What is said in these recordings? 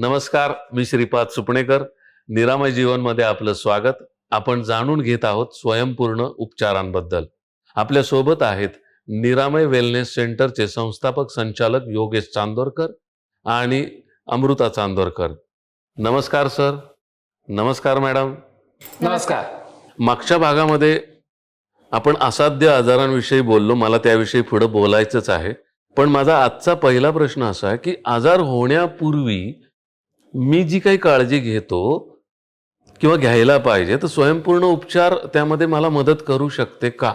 नमस्कार मी श्रीपाद सुपणेकर. निरामय जीवनमध्ये आपलं स्वागत. आपण जाणून घेत आहोत स्वयंपूर्ण उपचारांबद्दल. आपल्यासोबत आहेत निरामय वेलनेस सेंटरचे संस्थापक संचालक योगेश चांदोरकर आणि अमृता चांदोरकर. नमस्कार सर. नमस्कार मॅडम. नमस्कार. मागच्या भागामध्ये आपण असाध्य आजारांविषयी बोललो. मला त्याविषयी पुढे बोलायचंच आहे. पण माझा आजचा पहिला प्रश्न असा आहे की आजार होण्यापूर्वी मी जी काही काळजी घेतो किंवा घ्यायला पाहिजे तर स्वयंपूर्ण उपचार त्यामध्ये मला मदत करू शकते का?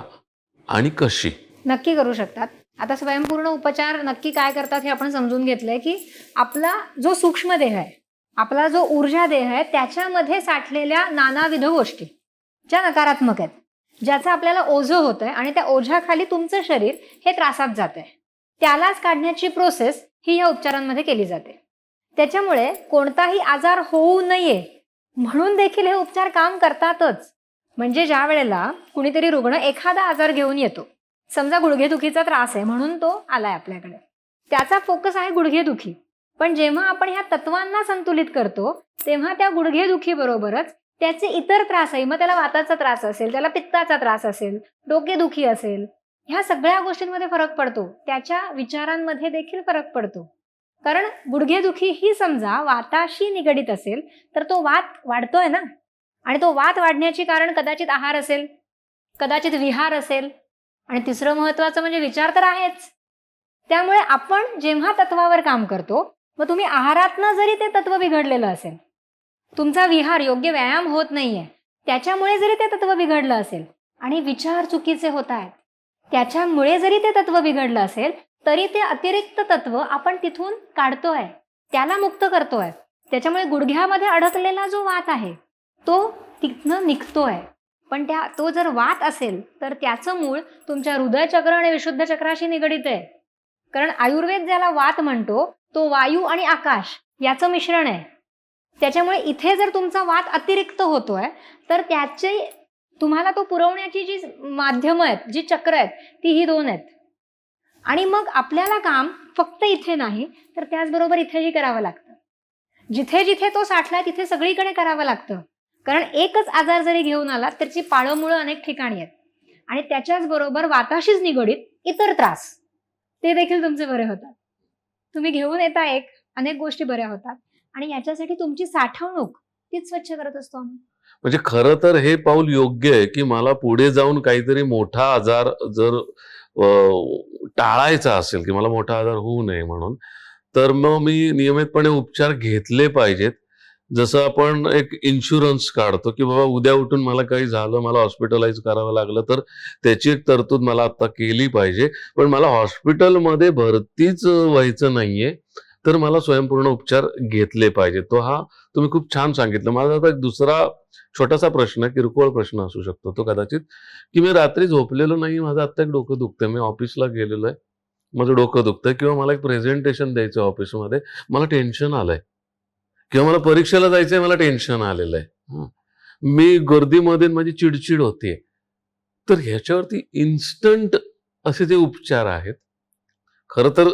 आणि कशी? नक्की करू शकतात. आता स्वयंपूर्ण उपचार नक्की काय करतात हे आपण समजून घेतलंय की आपला जो सूक्ष्म देह आहे आपला जो ऊर्जा देह आहे त्याच्यामध्ये साठलेल्या नानाविध गोष्टी ज्या नकारात्मक आहेत. ज्याचं आपल्याला ओझं होतंय आणि त्या ओझ्याखाली तुमचं शरीर हे त्रासात जात आहे त्यालाच काढण्याची प्रोसेस ही या उपचारांमध्ये केली जाते. त्याच्यामुळे कोणताही आजार होऊ नये. म्हणून देखील हे उपचार काम करतातच. म्हणजे ज्या वेळेला कुणीतरी रुग्ण एखादा आजार घेऊन येतो. समजा गुडघेदुखीचा त्रास आहे म्हणून तो आलाय आपल्याकडे. त्याचा फोकस आहे गुडघेदुखी. पण जेव्हा आपण ह्या तत्वांना संतुलित करतो तेव्हा त्या गुडघेदुखी बरोबरच त्याचे इतर त्रासही मग त्याला वाताचा त्रास असेल त्याला पित्ताचा त्रास असेल डोकेदुखी असेल ह्या सगळ्या गोष्टींमध्ये फरक पडतो. त्याच्या विचारांमध्ये देखील फरक पडतो. कारण गुडघेदुखी ही समजा वाताशी निगडीत असेल तर तो वात वाढतोय ना? आणि तो वात वाढण्याची कारण कदाचित आहार असेल कदाचित विहार असेल आणि तिसरं महत्वाचं म्हणजे विचार तर आहेच. त्यामुळे आपण जेव्हा तत्वावर काम करतो मग तुम्ही आहारातनं जरी ते तत्व बिघडलेलं असेल तुमचा विहार योग्य व्यायाम होत नाहीये त्याच्यामुळे जरी ते तत्व बिघडलं असेल आणि विचार चुकीचे होत आहेत त्याच्यामुळे जरी ते तत्व बिघडलं असेल तरी ते अतिरिक्त तत्व आपण तिथून काढतोय त्याला मुक्त करतोय. त्याच्यामुळे गुडघ्यामध्ये अडकलेला जो वात आहे तो तिथनं निघतोय. पण त्या तो जर वात असेल तर त्याचं मूळ तुमच्या हृदयचक्र आणि विशुद्ध चक्राशी निगडीत आहे. कारण आयुर्वेद ज्याला वात म्हणतो तो वायू आणि आकाश याचं मिश्रण आहे. त्याच्यामुळे इथे जर तुमचा वात अतिरिक्त होतोय तर त्याचे तुम्हाला तो पुरवण्याची जी माध्यमं आहेत जी चक्र आहेत ती ही दोन आहेत. आणि मग आपल्याला काम फक्त इथे नाही तर त्याचबरोबर इथेही करावं लागतं. जिथे जिथे तो साठला तिथे सगळीकडे करावं लागतं. कारण एकच आजार जरी घेऊन आला त्याची पाळंमुळं अनेक ठिकाणी आहेत. आणि त्याच्याच बरोबर वाताशीच निगडीत इतर त्रास. ते देखील तुमचे बरे होतात. तुम्ही घेऊन येता एक अनेक गोष्टी बऱ्या होतात. आणि याच्यासाठी तुमची साठवणूक तीच स्वच्छ करत असतो आम्ही. म्हणजे खरं तर हे पाऊल योग्य आहे की मला पुढे जाऊन काहीतरी मोठा आजार जर टाळायचा असेल की मला मोठा आजार होऊ नये म्हणून तर मग मी नियमितपणे उपचार घेतले पाहिजेत. जसं आपण एक इन्शुरन्स काढतो की बाबा उद्या उठून मला काही झालं मला हॉस्पिटलाइज करावं लागलं तर त्याची एक तरतूद मला आता केली पाहिजे. पण मला हॉस्पिटलमध्ये भरतीच व्हायचं नाहीये. तर मला स्वयंपूर्ण उपचार घेतले पाहिजे. तो हा तुम्ही खूप छान सांगितलं. माझा आता एक दुसरा छोटासा प्रश्न किरकोळ प्रश्न असू शकतो. तो कदाचित की मी रात्री झोपलेलो नाही माझं आत्ता एक डोकं दुखतंय. मी ऑफिसला गेलेलो आहे. माझं डोकं दुखतं किंवा मला एक प्रेझेंटेशन द्यायचं ऑफिसमध्ये. मला टेन्शन आलंय. किंवा मला परीक्षेला जायचंय मला टेन्शन आलेलं आहे. मी गर्दीमध्ये माझी चिडचिड होतीये तर ह्याच्यावरती इन्स्टंट असे जे उपचार आहेत खरं तर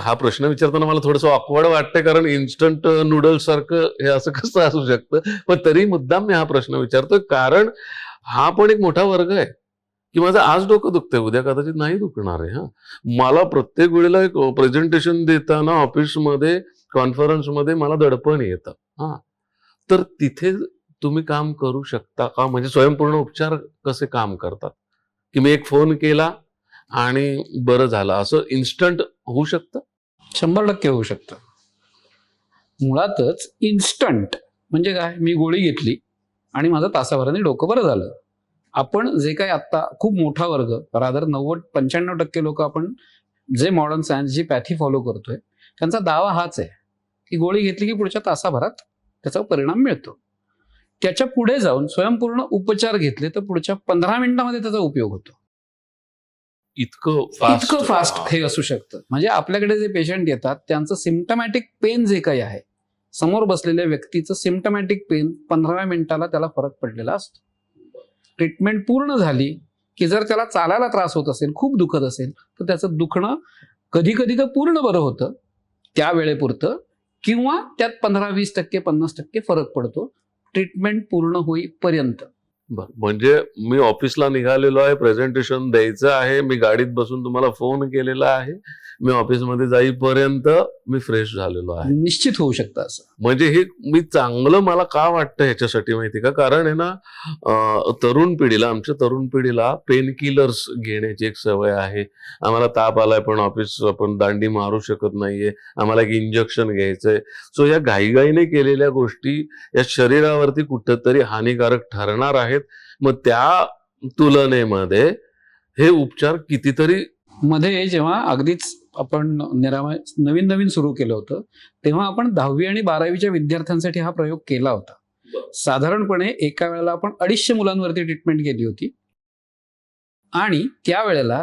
हा प्रश्न विचारताना मला थोडंसं ऑकवर्ड वाटतंय कारण इन्स्टंट नूडल्स सारखं हे असं कसं असू शकतं? पण तरी मुद्दाम मी हा प्रश्न विचारतोय कारण हा पण एक मोठा वर्ग आहे की माझं आज डोकं दुखतंय उद्या कदाचित नाही दुखणार आहे हा. मला प्रत्येक वेळेला एक प्रेझेंटेशन देताना ऑफिसमध्ये कॉन्फरन्समध्ये मला दडपण येतं हा. तर तिथे तुम्ही काम करू शकता का? म्हणजे स्वयंपूर्ण उपचार कसे काम करतात? की मी एक फोन केला आणि बरं झालं. असं इन्स्टंट होऊ शकतं? शंभर टक्के होऊ शकतं. मुळातच इन्स्टंट म्हणजे काय? मी गोळी घेतली आणि माझं तासाभराने डोकं बरं झालं. आपण जे काही आत्ता खूप मोठा वर्ग रादर नव्वद पंच्याण्णव टक्के लोक आपण जे मॉडर्न सायन्स जी पॅथी फॉलो करतोय त्यांचा दावा हाच आहे. की गोळी घेतली की पुढच्या तासाभरात त्याचा परिणाम मिळतो. त्याच्या पुढे जाऊन स्वयंपूर्ण उपचार घेतले तर पुढच्या पंधरा मिनिटामध्ये त्याचा उपयोग होतो. इतकं फास्ट इतकं फास्ट हे. असू शकतं. म्हणजे आपल्याकडे जे पेशंट येतात त्यांचं सिम्टमॅटिक पेन जे काही आहे समोर बसलेल्या व्यक्तीचं सिम्टमॅटिक पेन पंधराव्या मिनिटाला त्याला फरक पडलेला असतो. ट्रीटमेंट पूर्ण झाली की जर त्याला चालायला त्रास होत असेल खूप दुखत असेल तर त्याचं दुखणं कधी कधी तर पूर्ण बरं होतं. त्या वेळेपुरतं किंवा त्यात पंधरा वीस टक्के पन्नास टक्के फरक पडतो. ट्रीटमेंट पूर्ण होईपर्यंत. म्हणजे मी ऑफिसला निघालेलो आहे प्रेझेंटेशन द्यायचं आहे मी गाडीत बसून तुम्हाला फोन केलेला आहे. मी ऑफिसमध्ये जाईपर्यंत मी फ्रेश झालेलो आहे. निश्चित होऊ शकतं असं. म्हणजे हे मी चांगलं मला का वाटतं ह्याच्यासाठी माहिती का? कारण आहे ना तरुण पिढीला आमच्या तरुण पिढीला पेन किलर्स घेण्याची एक सवय आहे. आम्हाला ताप आलाय पण ऑफिस आपण दांडी मारू शकत नाहीये. आम्हाला एक इंजेक्शन घ्यायचंय. सो या घाईघाईने केलेल्या गोष्टी या शरीरावरती कुठंतरी हानिकारक ठरणार आहेत. मग त्या तुलनेमध्ये हे उपचार कितीतरी मध्ये जेव्हा अगदीच आपण निरामय नवीन नवीन सुरू केलं होतं तेव्हा आपण दहावी आणि बारावीच्या विद्यार्थ्यांसाठी हा प्रयोग केला होता. साधारणपणे एका वेळेला आपण अडीचशे मुलांवरती ट्रीटमेंट केली होती. आणि त्यावेळेला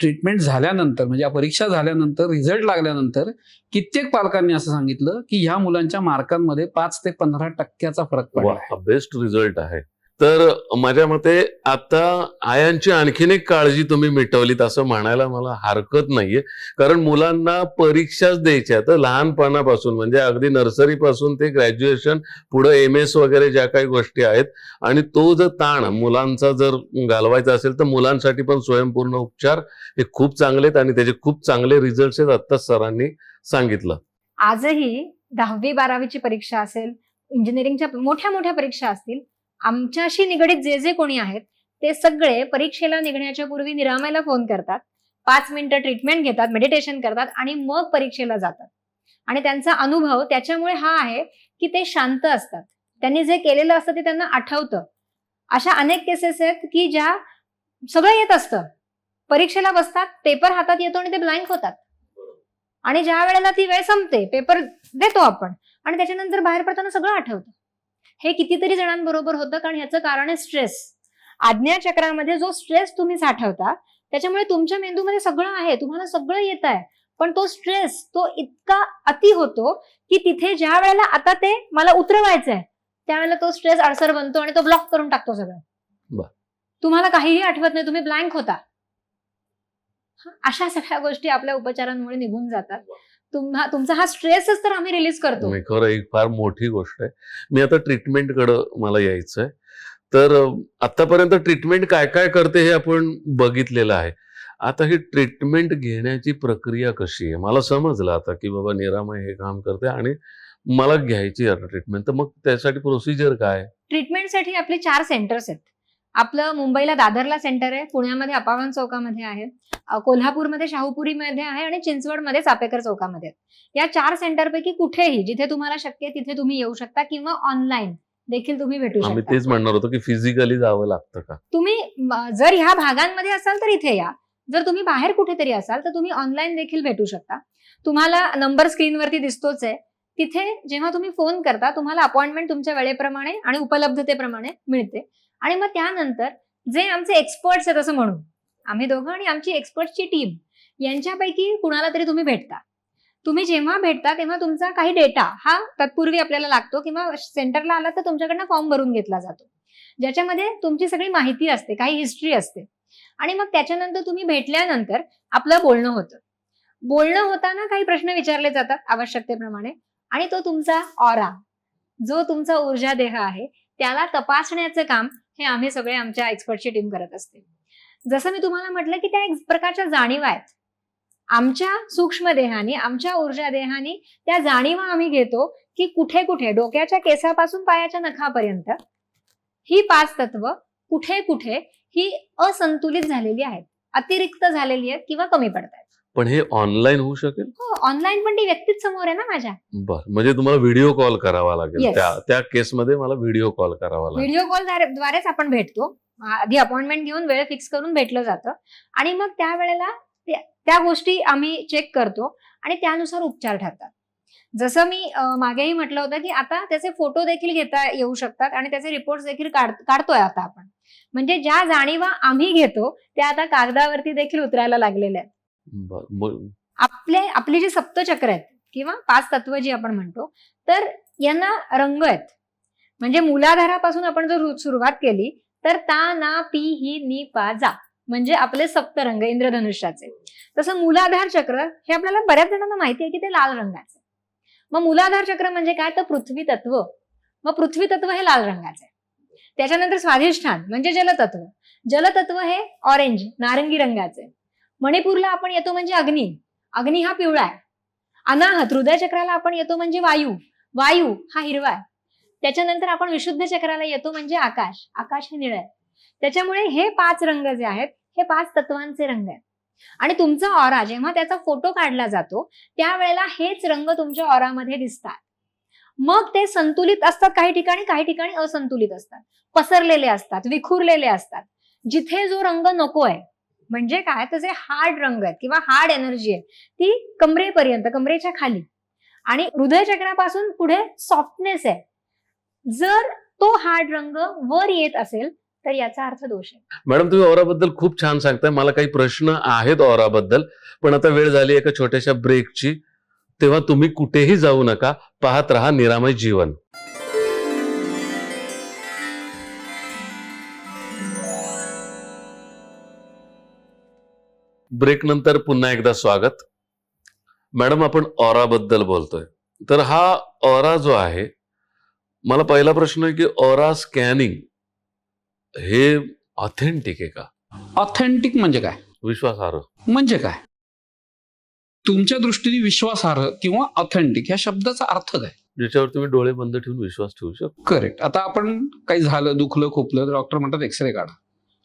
ट्रीटमेंट झाल्यानंतर म्हणजे परीक्षा झाल्यानंतर रिझल्ट लागल्यानंतर कित्येक पालकांनी असं सांगितलं की ह्या मुलांच्या मार्कांमध्ये पाच ते पंधरा टक्क्याचा फरक पडला बेस्ट रिझल्ट आहे. तर माझ्या मते आता आयांची आणखीन एक काळजी तुम्ही मिटवलीत असं म्हणायला मला हरकत नाहीये. कारण मुलांना परीक्षाच द्यायच्या तर लहानपणापासून म्हणजे अगदी नर्सरीपासून ते ग्रॅज्युएशन पुढे एम एस वगैरे ज्या काही गोष्टी आहेत आणि तो जर ताण मुलांचा जर घालवायचा असेल तर मुलांसाठी पण स्वयंपूर्ण उपचार हे खूप चांगले आहेत आणि त्याचे खूप चांगले रिझल्ट आहेत आत्ताच सरांनी सांगितलं. आजही दहावी बारावीची परीक्षा असेल इंजिनिअरिंगच्या मोठ्या मोठ्या परीक्षा असतील आमच्याशी निगडीत जे जे कोणी आहेत ते सगळे परीक्षेला निघण्याच्या पूर्वी निरामयला फोन करतात. पाच मिनिटं ट्रीटमेंट घेतात मेडिटेशन करतात आणि मग परीक्षेला जातात. आणि त्यांचा अनुभव त्याच्यामुळे हा आहे की ते शांत असतात. त्यांनी जे केलेलं असतं ते त्यांना आठवतं. अशा अनेक केसेस आहेत की ज्या सगळं येत असतं. परीक्षेला बसतात पेपर हातात येतो आणि ते ब्लँक होतात. आणि ज्या वेळेला ती वेळ संपते पेपर देतो आपण. आणि त्याच्यानंतर बाहेर पडताना सगळं आठवतं. हे कितीतरी जणांबरोबर होतं कारण ह्याचं कारण आहे स्ट्रेस आज्ञा चक्रामध्ये जो स्ट्रेस तुम्ही साठवता त्याच्यामुळे तुमच्या मेंदूमध्ये सगळं आहे तुम्हाला सगळं येत आहे. पण तो स्ट्रेस तो इतका अति होतो की तिथे ज्या वेळेला आता ते मला उतरवायचं आहे त्यावेळेला तो स्ट्रेस अडसर बनतो आणि तो ब्लॉक करून टाकतो सगळं. तुम्हाला काहीही आठवत नाही तुम्ही ब्लँक होता. अशा सगळ्या गोष्टी आपल्या उपचारांमुळे निघून जातात. तुम्हा तुमचा हा स्ट्रेसच तर आम्ही रिलीज करतो. खरं एक फार मोठी गोष्ट आहे. मी आता ट्रीटमेंटकडं मला यायचंय. तर अं, आतापर्यंत ट्रीटमेंट काय काय करते हे आपण बघितलेलं आहे. आता ही ट्रीटमेंट घेण्याची प्रक्रिया कशी आहे? मला समजलं आता की बाबा निरामय हे काम करते आणि मला घ्यायची आता ट्रीटमेंट तर मग त्यासाठी प्रोसिजर काय? ट्रीटमेंटसाठी आपले चार सेंटर्स आहेत. आपलं मुंबईला दादरला सेंटर आहे पुण्यामध्ये अपावन चौकामध्ये आहे कोल्हापूरमध्ये शाहूपुरीमध्ये आहे आणि चिंचवडमध्ये चापेकर चौकामध्ये. या चार सेंटरपैकी कुठेही जिथे तुम्हाला शक्य आहे तिथे तुम्ही येऊ शकता किंवा ऑनलाईन देखील तुम्ही भेटू शकता. तेच म्हणणार होतो की फिजिकली जावं लागतं का? तुम्ही जर ह्या भागांमध्ये असाल तर इथे या. जर तुम्ही बाहेर कुठेतरी असाल तर तुम्ही ऑनलाईन देखील भेटू शकता. तुम्हाला नंबर स्क्रीनवरती दिसतोच आहे. तिथे जेव्हा तुम्ही फोन करता तुम्हाला अपॉइंटमेंट तुमच्या वेळेप्रमाणे आणि उपलब्धतेप्रमाणे मिळते. आणि मग त्यानंतर जे आमचे एक्सपर्ट्स आहेत असं म्हणू आम्ही दोघं आणि आमची एक्सपर्टची टीम यांच्यापैकी कुणाला तरी तुम्ही भेटता. तुम्ही जेव्हा भेटता तेव्हा तुमचा काही डेटा हा तत्पूर्वी आपल्याला लागतो किंवा सेंटरला आला तर तुमच्याकडनं फॉर्म भरून घेतला जातो. ज्याच्यामध्ये तुमची सगळी माहिती असते काही हिस्ट्री असते. आणि मग त्याच्यानंतर तुम्ही भेटल्यानंतर आपलं बोलणं होतं. बोलणं होताना काही प्रश्न विचारले जातात आवश्यकतेप्रमाणे आणि तो तुमचा ऑरा जो तुमचा ऊर्जा देह आहे त्याला तपासण्याचं काम हे आम्ही सगळे आमच्या एक्सपर्टची टीम करत असते. जसं मी तुम्हाला म्हटलं की त्या एक प्रकारच्या जाणीवा आहेत. आमच्या सूक्ष्म देहाने आमच्या ऊर्जा देहाने त्या जाणीवा आम्ही घेतो की कुठे कुठे डोक्याच्या केसापासून पायाच्या नखापर्यंत ही पाच तत्व कुठे कुठे ही असंतुलित झालेली आहेत अतिरिक्त झालेली आहेत किंवा कमी पडतात पण हे ऑनलाईन होऊ शकेल? हो ऑनलाईन पण ती व्यक्तीच समोर आहे ना माझ्या. बर म्हणजे तुम्हाला व्हिडिओ कॉल करावा लागेल. Yes. त्या त्या केसमध्ये मला व्हिडिओ कॉल करावा लागेल. व्हिडिओ कॉल द्वारेच आपण भेटतो. आधी अपॉइंटमेंट घेऊन वेळ फिक्स करून भेटलं जातं. आणि मग त्यावेळेला त्या- त्या गोष्टी आम्ही चेक करतो आणि त्यानुसार उपचार ठरतात. जसं मी अं, मागेही म्हटलं होतं की आता त्याचे फोटो देखील घेता येऊ शकतात आणि त्याचे रिपोर्ट देखील काढ- काढतोय आता आपण. म्हणजे ज्या जाणीवा आम्ही घेतो त्या आता कागदावरती देखील उतरायला लागलेल्या आहेत. आपले आपले जे सप्तचक्र आहेत किंवा पाच तत्व जी आपण म्हणतो तर यांना रंग आहेत. म्हणजे मूलाधारापासून आपण जर सुरुवात केली तर ता ना पी ही नी पा जा म्हणजे आपले सप्तरंग इंद्रधनुष्याचे. तसं मूलाधार चक्र हे आपल्याला बऱ्याच जणांना माहिती आहे की ते लाल रंगाचे. मग मूलाधार चक्र म्हणजे काय? तर पृथ्वी तत्व. मग पृथ्वी तत्व हे लाल रंगाचे. त्याच्यानंतर स्वाधिष्ठान म्हणजे जलतत्व. जलतत्व हे ऑरेंज नारंगी रंगाचे. मणिपूरला आपण येतो म्हणजे अग्नी. अग्नी हा पिवळा आहे. अनाहत हृदय चक्राला आपण येतो म्हणजे वायू. वायू हा हिरवा आहे. त्याच्यानंतर आपण विशुद्ध चक्राला येतो म्हणजे आकाश. आकाश हे निळ आहे. त्याच्यामुळे हे पाच रंग जे आहेत हे पाच तत्वांचे रंग आहेत. आणि तुमचा ऑरा जेव्हा त्याचा फोटो काढला जातो त्यावेळेला हेच रंग तुमच्या ऑरामध्ये दिसतात. मग ते संतुलित असतात काही ठिकाणी काही ठिकाणी असंतुलित असतात. पसरलेले असतात विखुरलेले असतात. जिथे जो रंग नको आहे म्हणजे काय? तर जे हार्ड रंग आहेत किंवा हार्ड एनर्जी आहे ती कमरेपर्यंत कमरेच्या खाली. आणि हृदय चक्रापासून पुढे सॉफ्टनेस आहे. जर तो हार्ड रंग वर येत असेल तर याचा अर्थ दोष आहे. मॅडम तुम्ही ऑराबद्दल खूप छान सांगताय. मला काही प्रश्न आहेत औराबद्दल पण आता वेळ झाली एका छोट्याशा ब्रेकची तेव्हा तुम्ही कुठेही जाऊ नका. पाहत राहा निरामय जीवन. ब्रेक नंतर पुन्हा एकदा स्वागत. मॅडम आपण ऑरा बद्दल बोलतोय. तर हा ऑरा जो आहे मला पहिला प्रश्न आहे की ऑरा स्कॅनिंग हे ऑथेंटिक आहे का? ऑथेंटिक म्हणजे काय? विश्वासार्ह. म्हणजे काय? तुमच्या दृष्टीने विश्वासार्ह किंवा ऑथेंटिक ह्या शब्दाचा अर्थ काय? ज्याच्यावर तुम्ही डोळे बंद ठेवून विश्वास ठेवू शकता. करेक्ट आता आपण काही झालं दुखलं खोपलं तर डॉक्टर म्हणतात एक्सरे काढा.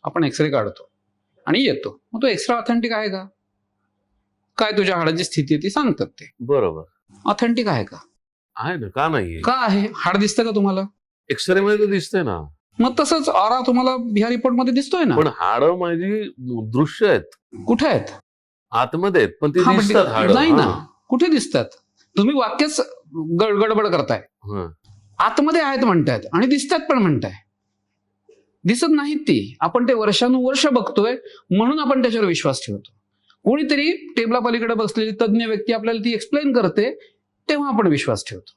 आपण एक्सरे काढतो. आणि येतो. मग तो एक्सरे ऑथेंटिक आहे का? काय तुझ्या हाडाची स्थिती आहे ती सांगतात ते. बरोबर. ऑथेंटिक आहे का? आहे ना का नाहीये? का आहे? हाड दिसतं का तुम्हाला? एक्सरे मध्ये तर दिसतंय ना. मग तसंच ऑरा तुम्हाला ह्या रिपोर्टमध्ये दिसतोय ना? पण हाड माझी दृश्य आहेत. कुठे आहेत? आतमध्ये आहेत पण ते हा, पण दिसतात ते- हाड. नाही ना. कुठे दिसतात? तुम्ही वाक्यच गड- गडबड करताय आतमध्ये आहेत म्हणतायत आणि दिसतात पण म्हणताय. दिसत नाहीत ती. आपण ते वर्षानुवर्ष बघतोय म्हणून आपण त्याच्यावर विश्वास ठेवतो. कोणीतरी टेबला पलीकडे बसलेली तज्ज्ञ व्यक्ती आपल्याला ती एक्सप्लेन करते तेव्हा आपण विश्वास ठेवतो.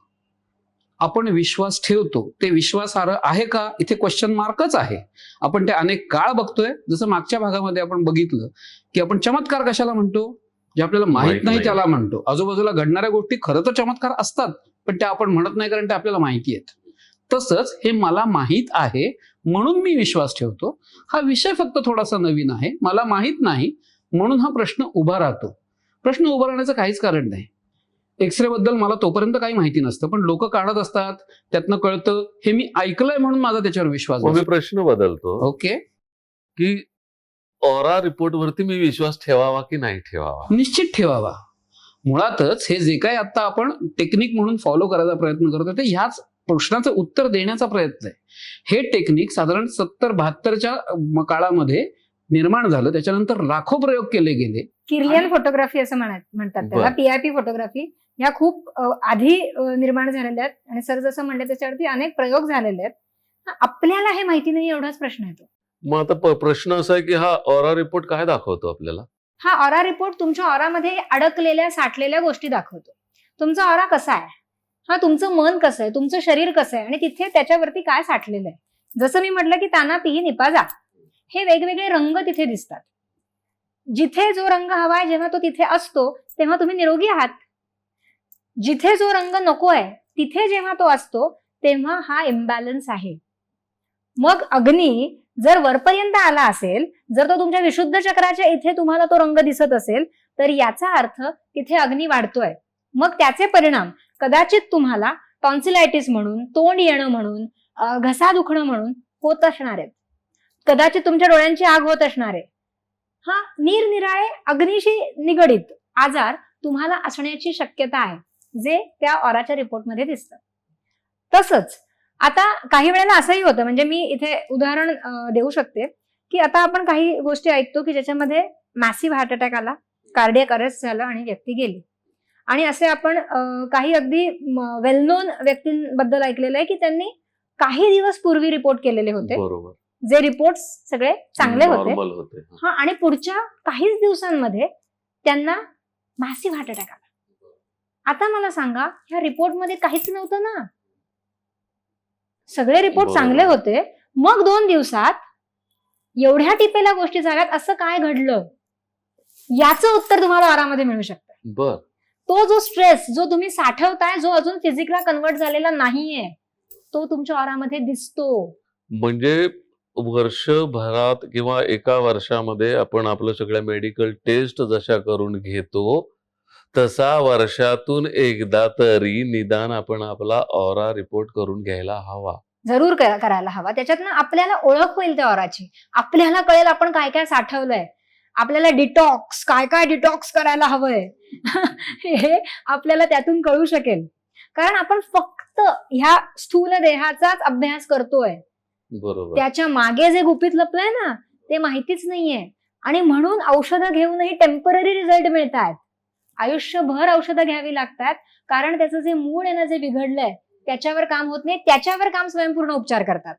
आपण विश्वास ठेवतो. ते विश्वासार्ह आहे का? इथे क्वेश्चन मार्कच आहे. आपण ते अनेक काळ बघतोय. जसं मागच्या भागामध्ये आपण बघितलं की आपण चमत्कार कशाला म्हणतो? जे आपल्याला माहीत नाही. त्याला म्हणतो. आजूबाजूला घडणाऱ्या गोष्टी खरं तर चमत्कार असतात पण त्या आपण म्हणत नाही कारण ते आपल्याला माहिती आहेत. तसंच हे मला माहीत आहे म्हणून मी विश्वास ठेवतो. हा विषय फक्त थोडासा नवीन आहे. मला माहीत नाही. म्हणून हा प्रश्न उभा राहतो. प्रश्न उभा राहण्याचं काहीच कारण नाही. एक्सरे बद्दल मला तोपर्यंत काही माहिती नसतं. पण लोक काढत असतात. त्यातनं कळतं. हे मी ऐकलंय म्हणून माझा त्याच्यावर विश्वास मी. प्रश्न बदलतो. ओके. की ऑरा रिपोर्ट वरती मी विश्वास ठेवावा की नाही ठेवावा? निश्चित ठेवावा. मुळातच हे जे काही आता आपण टेक्निक म्हणून फॉलो करायचा प्रयत्न करतो ते ह्याच प्रश्नाचं उत्तर देण्याचा प्रयत्न आहे. हे टेक्निक साधारण सत्तर बहात्तरच्या काळामध्ये निर्माण झालं. त्याच्यानंतर लाखो प्रयोग केले गेले. किर्लियन फोटोग्राफी असं म्हणत म्हणतात त्याला. पीआयपी फोटोग्राफी ह्या खूप आधी निर्माण झालेल्या आहेत. आणि सर जसं म्हणले त्याच्यावरती अनेक प्रयोग झालेले आहेत. आपल्याला हे माहिती नाही एवढाच प्रश्न येतो. मग आता प्रश्न असा आहे की हा ऑरा रिपोर्ट काय दाखवतो आपल्याला? हा ऑरा रिपोर्ट तुमच्या ऑरामध्ये अडकलेल्या साठलेल्या गोष्टी दाखवतो. तुमचा ऑरा कसा आहे? हा तुमचं मन कसं आहे? तुमचं शरीर कसं आहे? आणि तिथे त्याच्यावरती काय साठलेलं आहे? जसं मी म्हटलं की ताना पिही निपाजा हे वेगवेगळे रंग तिथे दिसतात. जिथे जो रंग हवाय जेव्हा तो तिथे असतो तेव्हा तुम्ही निरोगी आहात. जिथे जो रंग नको आहे तिथे जेव्हा तो असतो तेव्हा हा इम्बॅलन्स आहे. मग अग्नी जर वरपर्यंत आला असेल जर तो तुमच्या विशुद्ध चक्राच्या इथे तुम्हाला तो रंग दिसत असेल तर याचा अर्थ तिथे अग्नी वाढतोय. मग त्याचे परिणाम कदाचित तुम्हाला टॉन्सिलायटिस म्हणून तोंड येणं म्हणून घसा दुखणं म्हणून होत असणार आहेत. कदाचित तुमच्या डोळ्यांची आग होत असणार आहे. हा निरनिराळे अग्नीशी निगडीत आजार तुम्हाला असण्याची शक्यता आहे जे त्या ऑराच्या रिपोर्टमध्ये दिसतं. तसंच आता काही वेळेला असंही होतं म्हणजे मी इथे उदाहरण देऊ शकते की आता आपण काही गोष्टी ऐकतो की ज्याच्यामध्ये मॅसिव्ह हार्ट अटॅक आला कार्डियक अरेस्ट झालं आणि व्यक्ती गेली. आणि असे आपण काही अगदी वेल नोन व्यक्तींबद्दल ऐकलेलं आहे की त्यांनी काही दिवस पूर्वी रिपोर्ट केलेले होते. बरोबर. जे रिपोर्ट सगळे चांगले होते. हा. आणि पुढच्या काहीच दिवसांमध्ये त्यांना मॅसिव्ह हार्ट अटॅक आला. आता मला सांगा ह्या रिपोर्टमध्ये काहीच नव्हतं ना? सगळे रिपोर्ट. चांगले होते. मग दोन दिवसात एवढ्या टिपेल्या गोष्टी झाल्यात असं काय घडलं? याचं उत्तर तुम्हाला आरामध्ये मिळू शकतं. बर. तो जो स्ट्रेस जो तुम्ही साठवताय जो अजून फिजिकला कन्वर्ट झालेला नाहीये तो तुमच्या ऑरामध्ये दिसतो. म्हणजे वर्षभरात किंवा एका वर्षामध्ये आपण आपलं सगळ्या मेडिकल टेस्ट जशा करून घेतो तसा वर्षातून एकदा तरी निदान आपण आपला ऑरा रिपोर्ट करून घ्यायला हवा. जरूर करा- करायला हवा. त्याच्यातनं आपल्याला ओळख होईल त्या ऑराची आपल्याला कळेल आपण काय काय साठवलंय. आपल्याला डिटॉक्स काय काय डिटॉक्स करायला हवंय? हे आपल्याला त्यातून कळू शकेल. कारण आपण फक्त ह्या स्थूल देहाचाच अभ्यास करतोय. बरोबर. त्याच्यामागे जे गुपित लपलंय ना ते माहितीच नाहीये. आणि म्हणून औषधं घेऊनही टेंपररी रिझल्ट मिळत आहेत आयुष्यभर औषधं घ्यावी लागतात. कारण त्याचं जे मूळ आहे ना जे बिघडलंय त्याच्यावर काम होत नाही त्याच्यावर काम स्वयंपूर्ण उपचार करतात.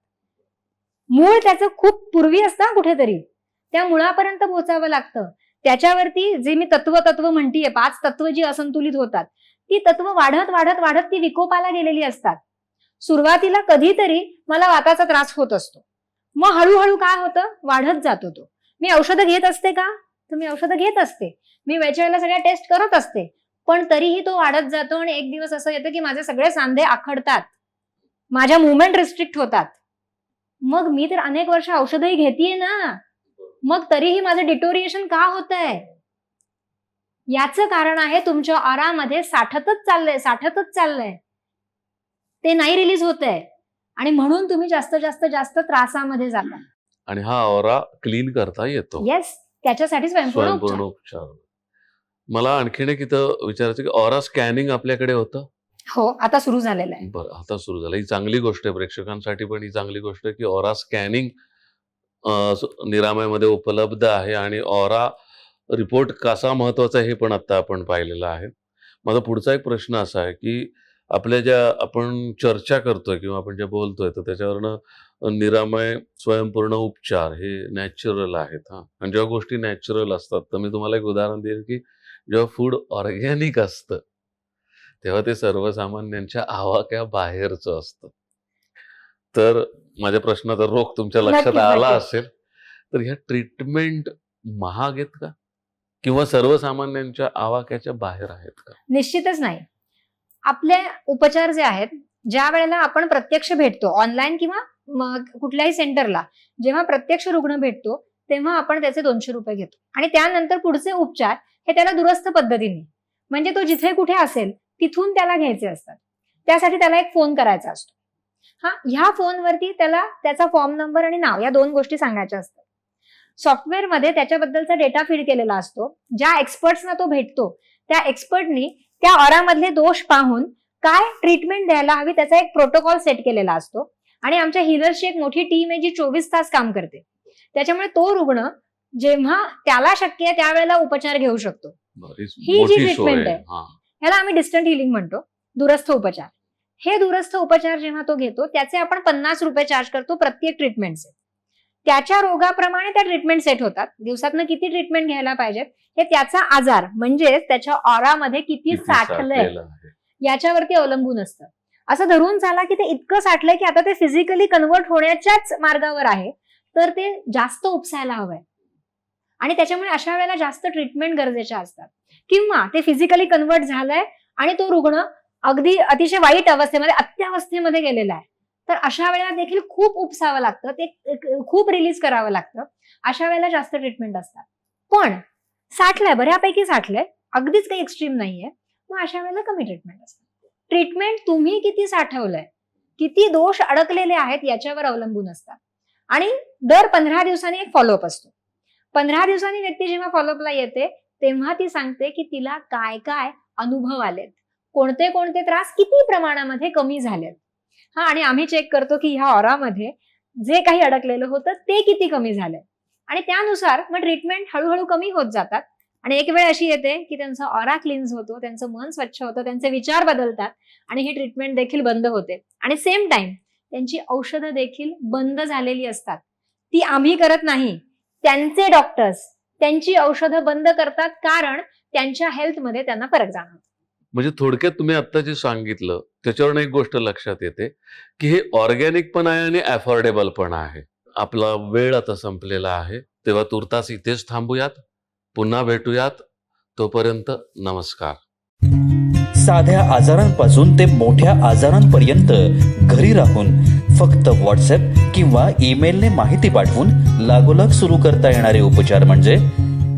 मूळ त्याचं खूप पूर्वी असतं ना कुठेतरी. त्या मुळापर्यंत पोहोचावं लागतं. त्याच्यावरती जे मी तत्व तत्व म्हणतीये पाच तत्व जी असंतुलित होतात ती तत्व वाढत वाढत वाढत ती विकोपाला गेलेली असतात. सुरुवातीला कधीतरी मला वाताचा त्रास होत असतो. मग हळूहळू काय होतं? वाढत जातो तो मी औषधं घेत असते का? तर मी औषधं घेत असते. मी वेळच्या वेळेला सगळ्या टेस्ट करत असते. पण तरीही तो वाढत जातो आणि एक दिवस असं येतं की माझे सगळे सांधे आखडतात. माझ्या मुवमेंट रिस्ट्रिक्ट होतात. मग मी तर अनेक वर्ष औषधही घेतीये ना. मग तरीही माझं डिटोरिएशन का होत आहे याचं कारण आहे तुमच्या आरामध्ये साठतच चाललंय साठतच चाललंय. ते नाही रिलीज होत आहे आणि म्हणून तुम्ही जास्त जास्त जास्त त्रासामध्ये जाता. आणि हा ऑरा क्लीन करता येतो. येस त्याच्यासाठी स्वयंपूर्ण उपचार. मला आणखीन एक इथं विचारायचं की ऑरा स्कॅनिंग आपल्याकडे होतं? हो आता सुरू झालेलं आहे. बरं आता सुरू झालं. ही चांगली गोष्ट आहे प्रेक्षकांसाठी पण ही चांगली गोष्ट आहे की ऑरा स्कॅनिंग निरामयमध्ये उपलब्ध आहे आणि ऑरा रिपोर्ट कसा महत्त्वाचा आहे हे पण आता आपण पाहिलेलं आहे. माझा पुढचा एक प्रश्न असा आहे की आपल्या ज्या आपण चर्चा करतोय किंवा आपण ज्या बोलतोय तर त्याच्यावरनं निरामय स्वयंपूर्ण उपचार हे नॅचरल आहेत हा. आणि जेव्हा गोष्टी नॅचरल असतात तर मी तुम्हाला एक उदाहरण देईल की जेव्हा फूड ऑर्गॅनिक असतं तेव्हा ते सर्वसामान्यांच्या आवाक्या बाहेरचं असतं. तर माझ्या प्रश्नाचा रोख तुमच्या लक्षात आला. असेल तर ह्या ट्रीटमेंट महाग आहेत का? किंवा सर्वसामान्यांच्या आवाक्याच्या बाहेर आहेत का? निश्चितच नाही. आपले उपचार जे आहेत ज्या वेळेला आपण प्रत्यक्ष भेटतो ऑनलाईन किंवा कुठल्याही सेंटरला जेव्हा प्रत्यक्ष रुग्ण भेटतो तेव्हा आपण त्याचे दोनशे रुपये घेतो. आणि त्यानंतर पुढचे उपचार हे त्याला दुरस्थ पद्धतीने म्हणजे तो जिथे कुठे असेल तिथून त्याला घ्यायचे असतात. त्यासाठी त्याला एक फोन करायचा असतो. हा ह्या फोनवरती त्याला त्याचा फॉर्म नंबर आणि नाव या दोन गोष्टी सांगायच्या असतात. सॉफ्टवेअरमध्ये त्याच्याबद्दलचा डेटा फीड केलेला असतो. ज्या एक्सपर्ट्सना तो भेटतो त्या एक्सपर्टनी त्या ऑरामधले दोष पाहून काय ट्रीटमेंट द्यायला हवी त्याचा एक प्रोटोकॉल सेट केलेला असतो. आणि आमच्या हिलर्सची एक मोठी टीम आहे जी चोवीस तास काम करते. त्याच्यामुळे तो रुग्ण जेव्हा त्याला शक्य आहे त्यावेळेला उपचार घेऊ शकतो. ही जी treatment आहे. ह्याला आम्ही डिस्टंट हिलिंग म्हणतो. दूरस्थ उपचार. हे दूरस्थ उपचार जेव्हा तो घेतो त्याचे आपण पन्नास रुपये चार्ज करतो प्रत्येक ट्रीटमेंटचे त्याच्या रोगाप्रमाणे त्या ट्रीटमेंट सेट होतात. दिवसातनं किती ट्रीटमेंट घ्यायला पाहिजेत? हे त्याचा आजार म्हणजेच त्याच्या ऑरामध्ये किती किती साठलंय याच्यावरती अवलंबून असतं. असं धरून चाला की ते इतकं साठलंय की आता ते फिजिकली कन्वर्ट होण्याच्याच मार्गावर आहे तर ते जास्त उपसायला हवंय. आणि त्याच्यामुळे अशा वेळेला जास्त ट्रीटमेंट गरजेच्या असतात. किंवा ते फिजिकली कन्वर्ट झालंय आणि तो रुग्ण अगदी अतिशय वाईट अवस्थेमध्ये अत्यावस्थेमध्ये गेलेला आहे. तर अशा वेळेला देखील खूप उपसावं लागतं. ते खूप रिलीज करावं लागतं. अशा वेळेला जास्त ट्रीटमेंट असतात. पण साठलंय बऱ्यापैकी साठलंय. अगदीच काही एक्स्ट्रीम नाहीये. मग अशा वेळेला कमी ट्रीटमेंट असतात ट्रीटमेंट तुम्ही किती साठवलंय किती दोष अडकलेले आहेत याच्यावर अवलंबून असतात. आणि दर पंधरा दिवसांनी एक फॉलोअप असतो. पंधरा दिवसांनी व्यक्ती जेव्हा फॉलोअपला येते तेव्हा ती सांगते की तिला काय काय अनुभव आलेत. कोणते कोणते त्रास किती प्रमाणामध्ये कमी झालेत? हा आणि आम्ही चेक करतो की ह्या ऑरामध्ये जे काही अडकलेलं होतं ते किती कमी झालंय? आणि त्यानुसार मग ट्रीटमेंट हळूहळू कमी होत जातात. आणि एक वेळ अशी येते की त्यांचा ऑरा क्लिन्स होतो त्यांचं मन स्वच्छ होतं त्यांचे विचार बदलतात आणि ही ट्रीटमेंट देखील बंद होते. आणि सेम टाइम त्यांची औषधं देखील बंद झालेली असतात. ती आम्ही करत नाही. त्यांचे डॉक्टर्स त्यांची औषधं बंद करतात कारण त्यांच्या हेल्थमध्ये त्यांना फरक जाणवतो. म्हणजे थोडक्यात तुम्ही आता जे सांगितलं त्याच्यावरून एक गोष्ट लक्षात येते की हे ऑर्गॅनिक पण आहे आणि अफोर्डेबल पण आहे. आपला वेळ आता संपलेला आहे तेव्हा तुर्तास इथेच थांबूयात पुन्हा भेटूयात तोपर्यंत नमस्कार. साध्या आजारांपासून ते मोठ्या आजारांपर्यंत घरी राहून फक्त व्हॉट्सअप किंवा ईमेलने माहिती पाठवून लागोलाग सुरू करता येणारे उपचार म्हणजे